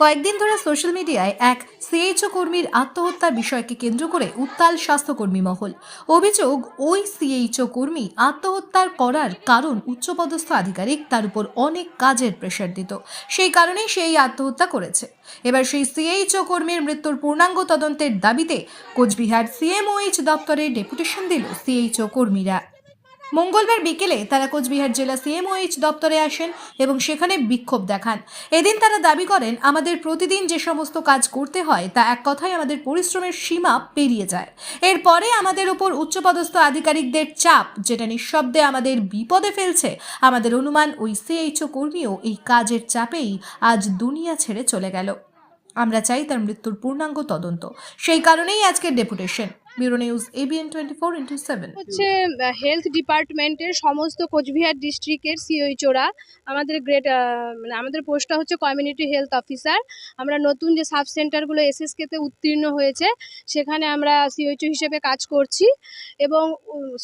কয়েকদিন ধরে সোশ্যাল মিডিয়ায় এক সিএইচও কর্মীর আত্মহত্যার বিষয়কে কেন্দ্র করে উত্তাল স্বাস্থ্যকর্মী মহল। অভিযোগ, ওই সিএইচও কর্মী আত্মহত্যার করার কারণ উচ্চপদস্থ আধিকারিক তার উপর অনেক কাজের প্রেশার দিত। সেই কারণেই সেই আত্মহত্যা করেছে। এবার সেই সিএইচও কর্মীর মৃত্যুর পূর্ণাঙ্গ তদন্তের দাবিতে কোচবিহার সিএমওএইচ দপ্তরে ডেপুটেশন দিল সিএইচও কর্মীরা। মঙ্গলবার বিকেলে তারা কোচবিহার জেলা সিএমওএইচ দপ্তরে আসেন এবং সেখানে বিক্ষোভ দেখান। এদিন তারা দাবি করেন, আমাদের প্রতিদিন যে সমস্ত কাজ করতে হয়, তা এক কথায় আমাদের পরিশ্রমের সীমা পেরিয়ে যায়। এরপরে আমাদের উপর উচ্চপদস্থ আধিকারিকদের চাপ, যেটা নিঃশব্দে আমাদের বিপদে ফেলছে। আমাদের অনুমান, ওই সিএইচও কর্মীও এই কাজের চাপেই আজ দুনিয়া ছেড়ে চলে গেল। আমরা চাই তার মৃত্যুর পূর্ণাঙ্গ তদন্ত। সেই কারণেই আজকের deputation. Bureau news ABN twenty four হচ্ছে হেলথ ডিপার্টমেন্টের সমস্ত কোচবিহার ডিস্ট্রিক্টের সিওইচোরা আমাদের গ্রেড মানে আমাদের পোস্টটা হচ্ছে কমিউনিটি হেলথ অফিসার আমরা নতুন যে সাব সেন্টারগুলো এসএসকেতে উত্তীর্ণ হয়েছে, সেখানে আমরা সিওইচও হিসেবে কাজ করছি। এবং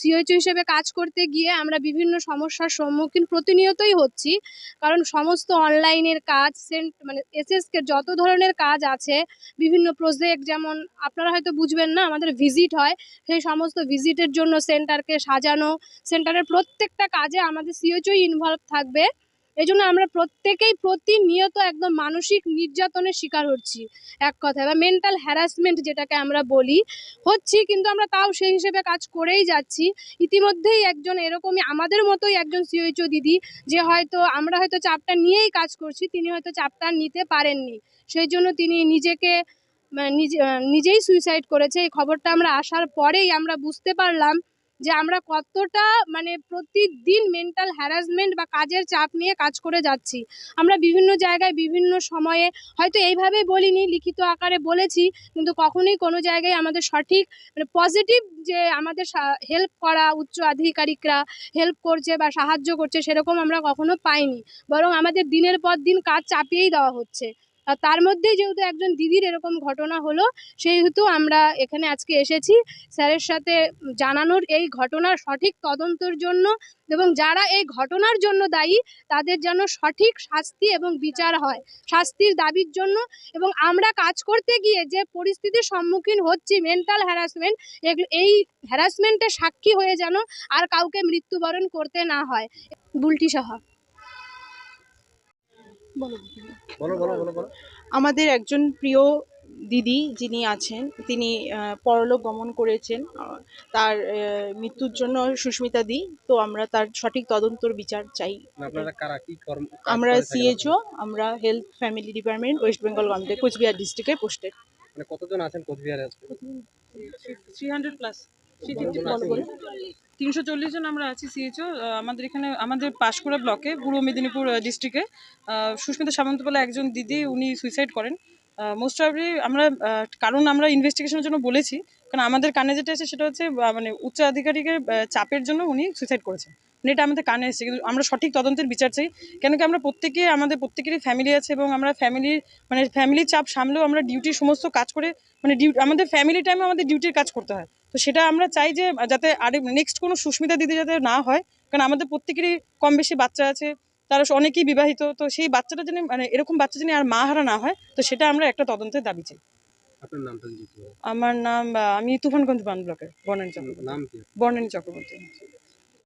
সিওইচও হিসেবে কাজ করতে গিয়ে আমরা বিভিন্ন সমস্যার সম্মুখীন প্রতিনিয়তই হচ্ছি। কারণ সমস্ত অনলাইনের কাজ সেন্ট মানে এসএসকে যত ধরনের কাজ আছে, বিভিন্ন প্রজেক্ট যেমন, আপনারা হয়তো বুঝবেন না, আমাদের ভিজিট হয়। সেই সমস্ত ভিজিটের জন্য সেন্টারকে সাজানো। সেন্টারের প্রত্যেকটা কাজে আমাদের সিওচই ইনভলভ থাকবে। এই জন্য আমরা প্রত্যেকেই প্রতিনিয়ত একদম মানসিক নির্যাতনের শিকার হচ্ছি। এক কথায় বা মেন্টাল হ্যারাসমেন্ট যেটাকে আমরা বলি। হচ্ছি কিন্তু আমরা তাও সেই হিসেবে কাজ করেই যাচ্ছি। ইতিমধ্যেই একজন এরকমই আমাদের মতোই একজন সিওইচও দিদি, যে হয়তো আমরা হয়তো চাপটা নিয়েই কাজ করছি, তিনি হয়তো চাপটা নিতে পারেননি। সেই জন্য তিনি নিজেকে নিজে নিজেই সুইসাইড করেছে। এই খবরটা আমরা আসার পরেই আমরা বুঝতে পারলাম যে আমরা কতটা মানে প্রতিদিন মেন্টাল হ্যারাসমেন্ট বা কাজের চাপ নিয়ে কাজ করে যাচ্ছি। আমরা বিভিন্ন জায়গায়, বিভিন্ন সময়ে হয়তো এইভাবে বলিনি, লিখিত আকারে বলেছি, কিন্তু কখনোই কোনো জায়গায় আমাদের সঠিক মানে পজিটিভ যে আমাদের হেল্প করা উচ্চ আধিকারিকরা হেল্প করছে বা সাহায্য করছে সেরকম আমরা কখনো পাইনি। বরং আমাদের দিনের পর দিন কাজ চাপিয়েই দেওয়া হচ্ছে। তার মধ্যেই যেহেতু একজন দিদির এরকম ঘটনা হলো, সেহেতু আমরা এখানে আজকে এসেছি স্যারের সাথে জানানোর এই ঘটনার সঠিক তদন্তর জন্য এবং যারা এই ঘটনার জন্য দায়ী, তাদের যেন সঠিক শাস্তি এবং বিচার হয়, শাস্তির দাবির জন্য এবং আমরা কাজ করতে গিয়ে যে পরিস্থিতির সম্মুখীন হচ্ছি মেন্টাল হ্যারাসমেন্ট এই হ্যারাসমেন্টের সাক্ষী হয়ে যেন আর কাউকে মৃত্যুবরণ করতে না হয়। বুলটি সাহা। আমাদের একজন প্রিয় দিদি যিনি আছেন তিনি পরলোক গমন করেছেন তার মৃত্যুর জন্য সুস্মিতা দি তো আমরা তার সঠিক তদন্তর বিচার চাই। আপনারা কারা? কি কর্ম কাজ আমরা সিএইচও আমরা health family department West Bengal government Coochbehar ডিস্ট্রিক্টে পোস্টেড। মানে কতজন আছেন কোচবিহারে থ্রি হান্ড্রেড প্লাস? তিনশো চল্লিশ জন আমরা আছি সিএইচও আমাদের এখানে আমাদের পাঁশকুড়া ব্লকে পূর্ব মেদিনীপুর ডিস্ট্রিক্টে সুস্মিতা সামন্ত বলে একজন দিদি উনি সুইসাইড করেন। মোস্ট প্রবলি আমরা কারণ আমরা ইনভেস্টিগেশনের জন্য বলেছি কারণ আমাদের কানে যেটা এসে সেটা হচ্ছে মানে উচ্চ আধিকারিকের চাপের জন্য উনি সুইসাইড করেছেন। মানে এটা আমাদের কানে এসেছে কিন্তু আমরা সঠিক তদন্তের বিচার চাই কেন কি আমরা প্রত্যেকে আমাদের প্রত্যেকেরই ফ্যামিলি আছে এবং আমরা ফ্যামিলির মানে ফ্যামিলির চাপ সামলেও আমরা ডিউটির সমস্ত কাজ করে মানে ডিউটি আমাদের ফ্যামিলি টাইমে আমাদের ডিউটির কাজ করতে হয়। তো সেটা আমরা চাই যে যাতে আরে নেক্সট কোনো সুস্মিতা দিদি যাতে না হয় কারণ আমাদের প্রত্যেকেরই কম বেশি বাচ্চা আছে তারা অনেকেই বিবাহিত তো সেই বাচ্চাটা যেন মানে এরকম বাচ্চা যেন আর মা হারা না হয় তো সেটা আমরা একটা তদন্তের দাবি চাই। আমার নাম আমি তুফানগঞ্জ বান ব্লকের বর্ণানী চক্রবর্তী বর্ণানী চক্রবর্তী।